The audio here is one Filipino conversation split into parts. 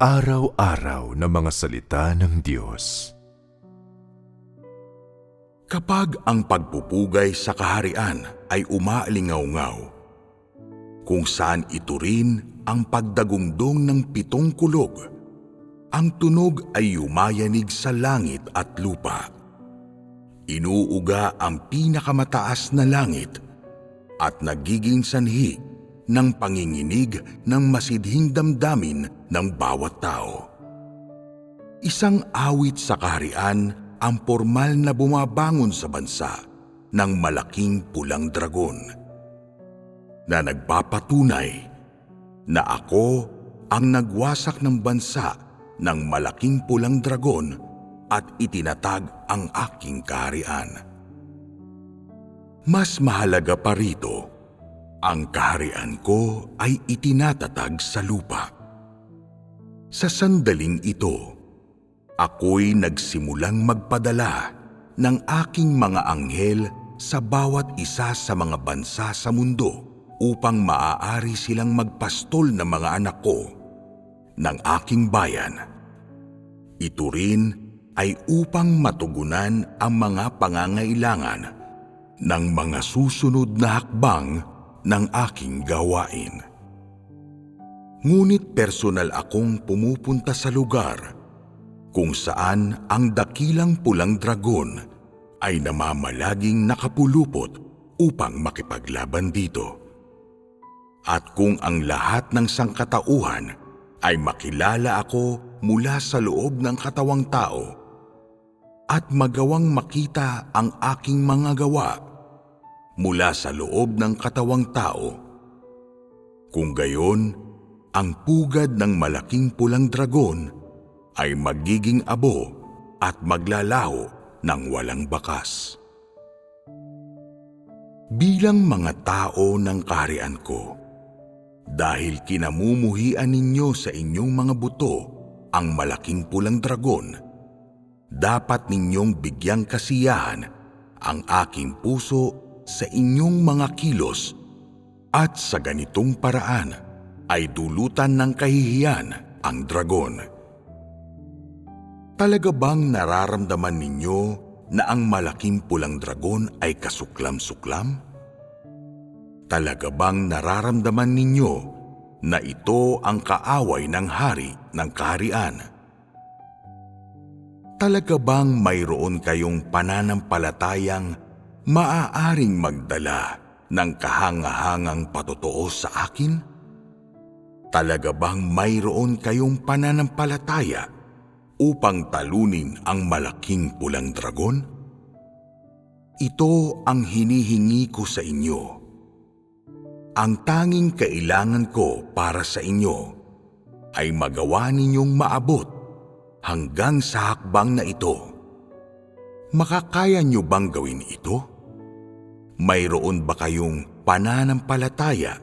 Pang-araw-araw na mga salita ng Diyos. Kapag ang pagpupugay sa kaharian ay umaalingaw-ngaw, kung saan ito rin ang pagdagungdong ng pitong kulog, ang tunog ay yumayanig sa langit at lupa. Inuuga ang pinakamataas na langit at nagiging sanhi ng panginginig ng masidhing damdamin ng bawat tao. Isang awit sa kaharian ang formal na bumabangon sa bansa ng malaking pulang dragon na nagpapatunay na ako ang nagwasak ng bansa ng malaking pulang dragon at itinatag ang aking kaharian. Mas mahalaga pa rito, ang kaharian ko ay itinatatag sa lupa. Sa sandaling ito, ako'y nagsimulang magpadala ng aking mga anghel sa bawat isa sa mga bansa sa mundo upang maaari silang magpastol ng mga anak ko ng aking bayan. Ito rin ay upang matugunan ang mga pangangailangan ng mga susunod na hakbang ng aking gawain. Ngunit personal akong pumupunta sa lugar kung saan ang dakilang pulang dragon ay namamalaging nakapulupot upang makipaglaban dito. At kung ang lahat ng sangkatauhan ay makilala ako mula sa loob ng katawang tao at magawang makita ang aking mga gawa mula sa loob ng katawang tao. Kung gayon, ang pugad ng malaking pulang dragon ay magiging abo at maglalaho ng walang bakas. Bilang mga tao ng kaharian ko, dahil kinamumuhian ninyo sa inyong mga buto ang malaking pulang dragon, dapat ninyong bigyang kasiyahan ang aking puso sa inyong mga kilos at sa ganitong paraan ay dulutan ng kahihiyan ang dragon. Talaga bang nararamdaman ninyo na ang malaking pulang dragon ay kasuklam-suklam? Talaga bang nararamdaman ninyo na ito ang kaaway ng hari ng kaharian? Talaga bang mayroon kayong pananampalatayang maaaring magdala ng kahangahangang patotoo sa akin? Talaga bang mayroon kayong pananampalataya upang talunin ang malaking pulang dragon? Ito ang hinihingi ko sa inyo. Ang tanging kailangan ko para sa inyo ay magawa ninyong maabot hanggang sa hakbang na ito. Makakaya niyo bang gawin ito? Mayroon ba kayong pananampalataya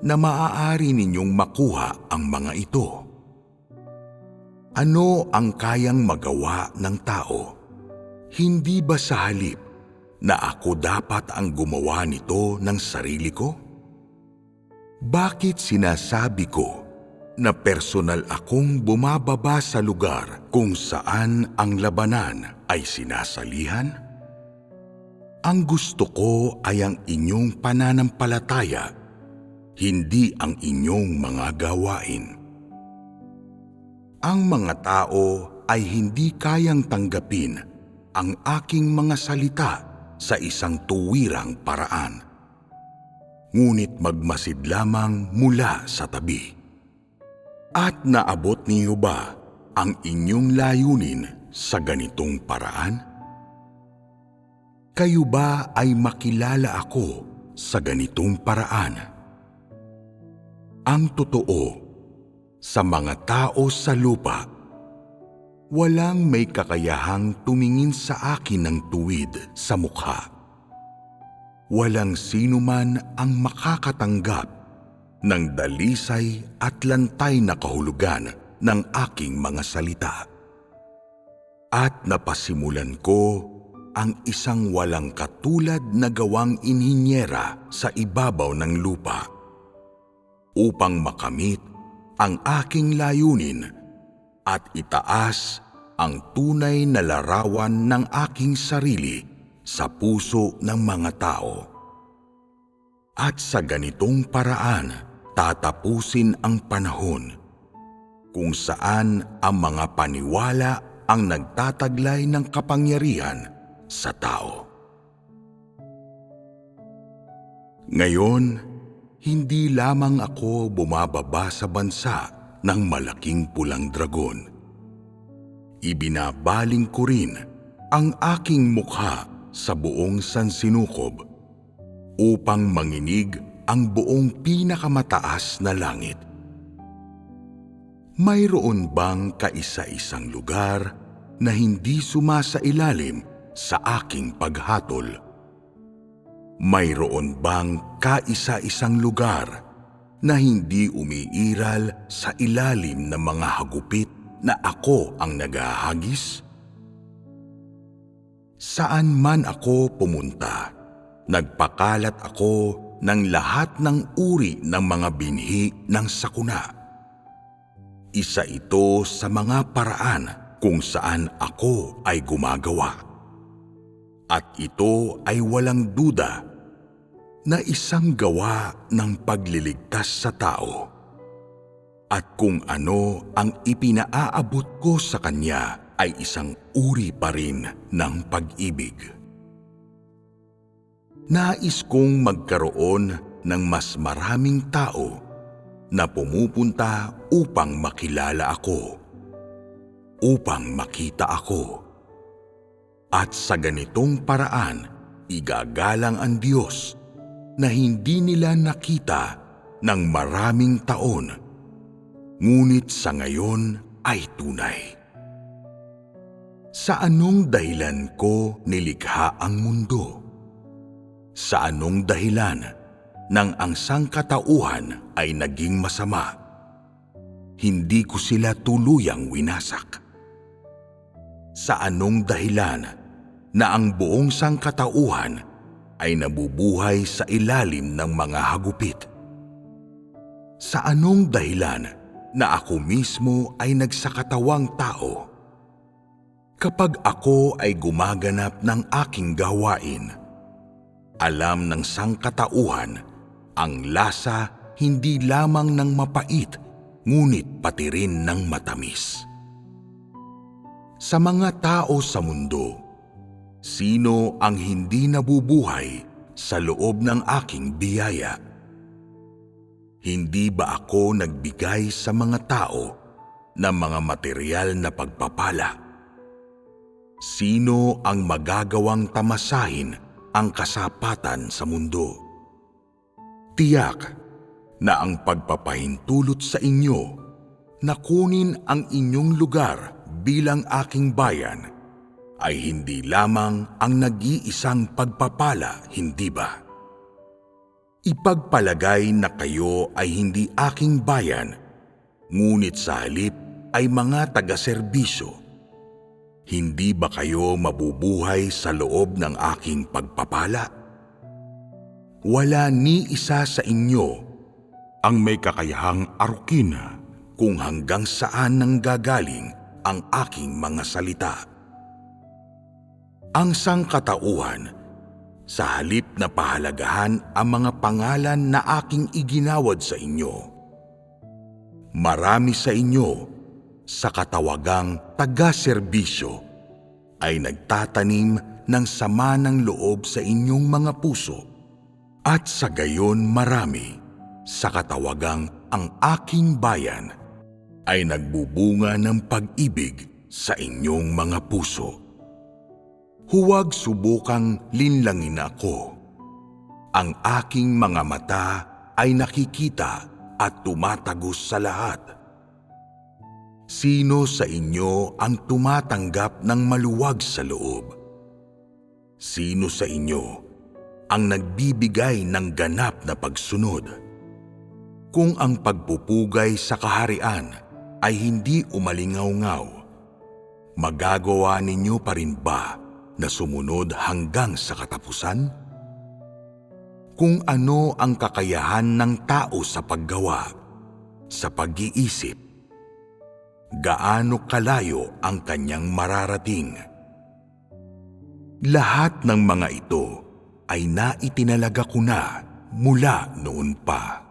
na maaari ninyong makuha ang mga ito? Ano ang kayang magawa ng tao? Hindi ba sa halip na ako dapat ang gumawa nito ng sarili ko? Bakit sinasabi ko na personal akong bumababa sa lugar kung saan ang labanan ay sinasalihan? Ang gusto ko ay ang inyong pananampalataya, hindi ang inyong mga gawain. Ang mga tao ay hindi kayang tanggapin ang aking mga salita sa isang tuwirang paraan. Ngunit magmasid lamang mula sa tabi. At naabot niyo ba ang inyong layunin sa ganitong paraan? Kayo ba ay makilala ako sa ganitong paraan? Ang totoo, sa mga tao sa lupa, walang may kakayahang tumingin sa akin ng tuwid sa mukha. Walang sino man ang makakatanggap ng dalisay at lantay na kahulugan ng aking mga salita. At napasimulan ko ang isang walang katulad na gawang inhinyera sa ibabaw ng lupa upang makamit ang aking layunin at itaas ang tunay na larawan ng aking sarili sa puso ng mga tao. At sa ganitong paraan, tatapusin ang panahon kung saan ang mga paniwala ang nagtataglay ng kapangyarihan sa tao. Ngayon, hindi lamang ako bumababa sa bansa ng malaking pulang dragon. Ibinabaling ko rin ang aking mukha sa buong sansinukob upang manginig ang buong pinakamataas na langit. Mayroon bang kaisa-isang lugar na hindi sumasailalim sa aking paghatol? Mayroon bang kaisa-isang lugar na hindi umiiral sa ilalim ng mga hagupit na ako ang nagahagis? Saan man ako pumunta, nagpakalat ako ng lahat ng uri ng mga binhi ng sakuna. Isa ito sa mga paraan kung saan ako ay gumagawa. At ito ay walang duda na isang gawa ng pagliligtas sa tao. At kung ano ang ipinaaabot ko sa kanya ay isang uri pa rin ng pag-ibig. Nais kong magkaroon ng mas maraming tao na pumupunta upang makilala ako, upang makita ako. At sa ganitong paraan, igagalang ang Diyos na hindi nila nakita ng maraming taon, ngunit sa ngayon ay tunay. Sa anong dahilan ko nilikha ang mundo? Sa anong dahilan nang ang sangkatauhan ay naging masama? Hindi ko sila tuluyang winasak. Sa anong dahilan na ang buong sangkatauhan ay nabubuhay sa ilalim ng mga hagupit? Sa anong dahilan na ako mismo ay nagsakatawang tao? Kapag ako ay gumaganap ng aking gawain, alam ng sangkatauhan ang lasa hindi lamang ng mapait, ngunit pati rin ng matamis. Sa mga tao sa mundo, sino ang hindi nabubuhay sa loob ng aking biyaya? Hindi ba ako nagbigay sa mga tao ng mga material na pagpapala? Sino ang magagawang tamasahin ang kasapatan sa mundo? Tiyak na ang pagpapahintulot sa inyo na kunin ang inyong lugar bilang aking bayan ay hindi lamang ang nag-iisang pagpapala, hindi ba? Ipagpalagay na kayo ay hindi aking bayan, ngunit sa halip ay mga taga-serbisyo. Hindi ba kayo mabubuhay sa loob ng aking pagpapala? Wala ni isa sa inyo ang may kakayahang arukin kung hanggang saan nang gagaling ang aking mga salita. Ang sangkatauhan, sa halip na pahalagahan ang mga pangalan na aking iginawad sa inyo. Marami sa inyo sa katawagang taga-serbisyo ay nagtatanim ng sama ng loob sa inyong mga puso at sa gayon marami sa katawagang ang aking bayan ay nagbubunga ng pag-ibig sa inyong mga puso. Huwag subukang linlangin ako. Ang aking mga mata ay nakikita at tumatagos sa lahat. Sino sa inyo ang tumatanggap ng maluwag sa loob? Sino sa inyo ang nagbibigay ng ganap na pagsunod? Kung ang pagpupugay sa kaharian ay hindi umalingaw-ngaw, magagawa ninyo pa rin ba na sumunod hanggang sa katapusan? Kung ano ang kakayahan ng tao sa paggawa, sa pag-iisip, gaano kalayo ang kanyang mararating. Lahat ng mga ito ay naitinalaga ko na mula noon pa.